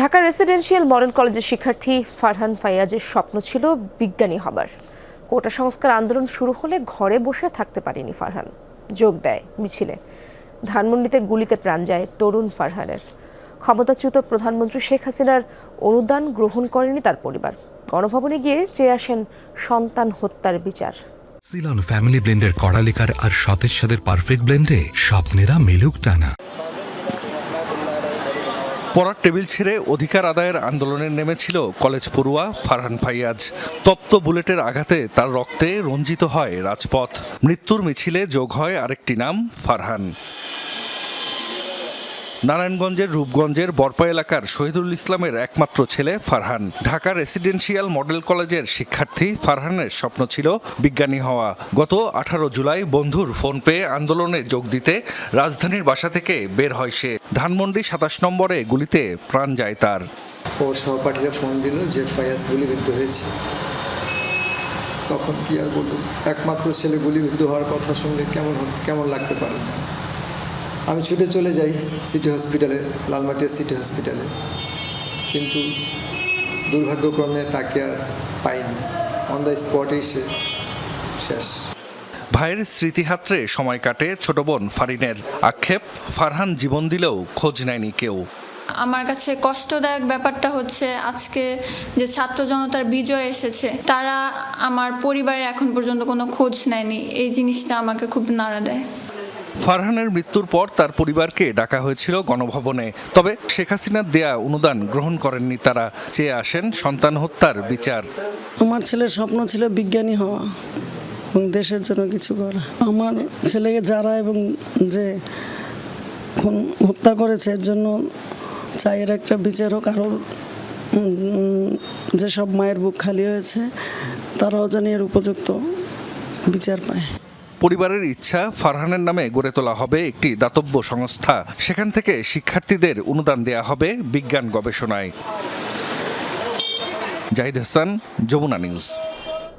Dhaka residential model কলেজের শিক্ষার্থী ফারহান ফাইয়াজের স্বপ্ন ছিল বিজ্ঞানী হবার। কোটা সংস্কার আন্দোলন শুরু হলে ঘরে বসে থাকতে পারেনি ফারহান। যোগ দেয় মিছিলে। ধানমন্ডিতে গুলিতে প্রাণ যায় তরুণ ফারহানের। ক্ষমতাচ্যুত প্রধানমন্ত্রী শেখ হাসিনার অনুদান গ্রহণ করেনি তার পরিবার। গণভবনে গিয়ে চেয়ে আসেন সন্তান হত্যার বিচার। সিলন ফ্যামিলি ব্লেন্ডের কড়ালিকার আর সতেজ সাদের পারফেক্ট ব্লেন্ডে স্বপ্নেরা মেলুক টানা। পড়ার টেবিল ছেড়ে অধিকার আদায়ের আন্দোলনে নেমেছিল কলেজ পড়ুয়া ফারহান ফাইয়াজ। তপ্ত বুলেটের আঘাতে তার রক্তে রঞ্জিত হয় রাজপথ। মৃত্যুর মিছিলে যোগ হয় আরেকটি নাম, ফারহান। নারায়ণগঞ্জের রূপগঞ্জের বরপা এলাকার শহীদুল ইসলামের একমাত্র ছেলে ফারহান। ঢাকা রেসিডেন্সিয়াল মডেল কলেজের শিক্ষার্থী ফারহানের স্বপ্ন ছিল বিজ্ঞানী হওয়া। গত আঠারো জুলাই বন্ধুর ফোন পেয়ে আন্দোলনে যোগ দিতে রাজধানীর বাসা থেকে বের হয় সে। ধানমন্ডি সাতাশ নম্বরে গুলিতে প্রাণ যায় তার। ওর সহপাঠীরা ফোন দিল যে ফায়াজ গুলিবিদ্ধ হয়েছে। তখন কি আর বলব? একমাত্র ছেলে গুলিবিদ্ধ হওয়ার কথা শুনলে কেমন কেমন লাগতে পারে আমি ছুটে চলে যাই সিটি হসপিটালে লালমাটিয়া সিটি হসপিটালে। কিন্তু দুর্ভাগ্যক্রমে তাকে আর পাইনি। অন দ্য স্পটেই সে শেষ। ভাইয়ের স্মৃতিহাত্রে সময় কাটে ছোট বোন ফারিনের আক্ষেপ। ফারহান জীবন দিলেও খোঁজ নেয়নি কেউ। আমার কাছে কষ্টদায়ক ব্যাপারটা হচ্ছে আজকে যে ছাত্র জনতার বিজয় এসেছে তারা আমার পরিবারের এখন পর্যন্ত কোনো খোঁজ নেয়নি। এই জিনিসটা আমাকে খুব নাড়া দেয়। ফারহানের মৃত্যুর পর তার পরিবারকে ডাকা হয়েছিল গণভবনে। তবে শেখ হাসিনার দেয়া অনুদান গ্রহণ করেননি তারা। চেয়ে আসেন সন্তান হত্যার বিচার। আমার ছেলের স্বপ্ন ছিল বিজ্ঞানী হওয়া এবং দেশের জন্য কিছু করা। আমার ছেলেকে যারা এবং যে খুন হত্যা করেছে, এর জন্য চাই একটা বিচার হোক। আরও যেসব মায়ের বুক খালি হয়েছে, তারাও জানি এর উপযুক্ত বিচার পায়। পরিবারের ইচ্ছা ফারহানের নামে গড়ে তোলা হবে একটি দাতব্য সংস্থা। সেখান থেকে শিক্ষার্থীদের অনুদান দেয়া হবে বিজ্ঞান গবেষণায়। জাহিদ হাসান, যমুনা নিউজ।